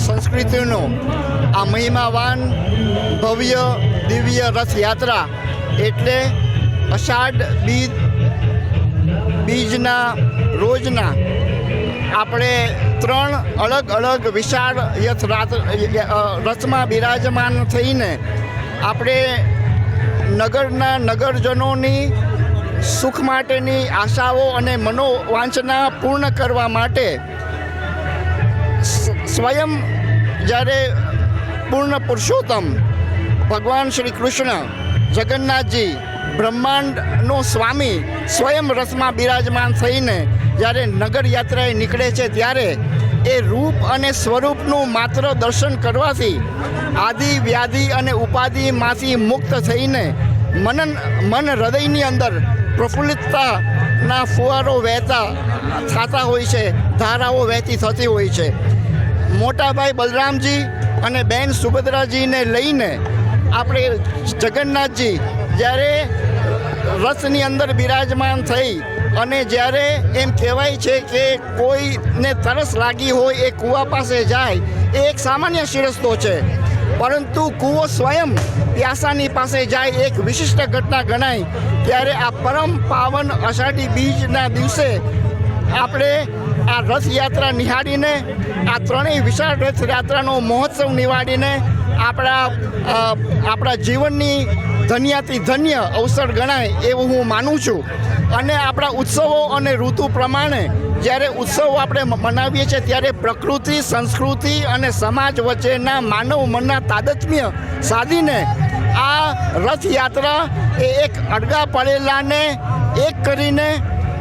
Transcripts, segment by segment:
સંસ્કૃતિનો આ મહિમાવાન ભવ્ય દિવ્ય રથયાત્રા એટલે અષાઢ બીજ બીજના રોજના આપણે ત્રણ અલગ અલગ વિશાળ યથ રથમાં બિરાજમાન થઈને આપણે નગરના નગરજનોની સુખ માટેની આશાઓ અને મનોવાંછના પૂર્ણ કરવા માટે સ્વયં જ્યારે પૂર્ણ પુરુષોત્તમ ભગવાન શ્રી કૃષ્ણ જગન્નાથજી બ્રહ્માંડનો સ્વામી સ્વયં રથમાં બિરાજમાન થઈને જ્યારે નગર યાત્રાએ નીકળે છે ત્યારે એ રૂપ અને સ્વરૂપનું માત્ર દર્શન કરવાથી આદિ, વ્યાધિ અને ઉપાધિમાંથી મુક્ત થઈને મનન, મન હૃદયની અંદર પ્રફુલ્લિતતાના ફુવારો વહેતા થતા હોય છે, ધારાઓ વહેતી થતી હોય છે. મોટાભાઈ બલરામજી અને બેન સુભદ્રાજીને લઈને આપણે જગન્નાથજી જ્યારે રથની અંદર બિરાજમાન થઈ અને જ્યારે એમ કહેવાય છે કે કોઈને તરસ લાગી હોય, એ કૂવા પાસે જાય, એ એક સામાન્ય શિરસ્તો છે. પરંતુ કૂવો સ્વયં પ્યાસાની પાસે જાય, એક વિશિષ્ટ ઘટના ગણાય. ત્યારે આ પરમ પાવન અષાઢી બીજના દિવસે આપણે આ રથયાત્રા નિહાળીને, આ ત્રણેય વિશાળ રથયાત્રાનો મહોત્સવ નિહાળીને આપણા આપણા જીવનની ધન્યાથી ધન્ય અવસર ગણાય એવું હું માનું છું. અને આપણા ઉત્સવો અને ઋતુ પ્રમાણે જ્યારે ઉત્સવો આપણે મનાવીએ છીએ ત્યારે પ્રકૃતિ, સંસ્કૃતિ અને સમાજ વચ્ચેના માનવ મનના તાદત્મ્ય સાધીને આ રથયાત્રા એ એક અડગા પડેલાને એક કરીને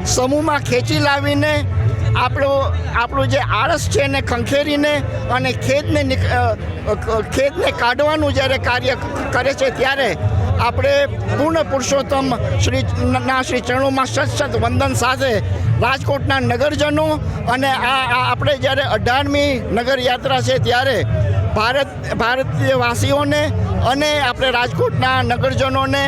સમૂહમાં ખેંચી લાવીને આપણો, આપણું જે આળસ છે એને ખંખેરીને અને ખેતને ખેતને કાઢવાનું જ્યારે કાર્ય કરે છે ત્યારે આપણે પૂર્ણ પુરુષોત્તમ શ્રી, ના શ્રી ચરણોમાં સત સત વંદન સાથે રાજકોટના નગરજનો અને આ આપણે જ્યારે અઢારમી નગર યાત્રા છે ત્યારે ભારત ભારતીય વાસીઓને અને આપણે રાજકોટના નગરજનોને,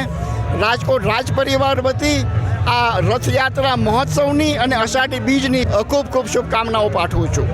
રાજકોટ રાજ પરિવાર વતી આ રથયાત્રા મહોત્સવની અને અષાઢી બીજની ખૂબ ખૂબ શુભકામનાઓ પાઠવું છું.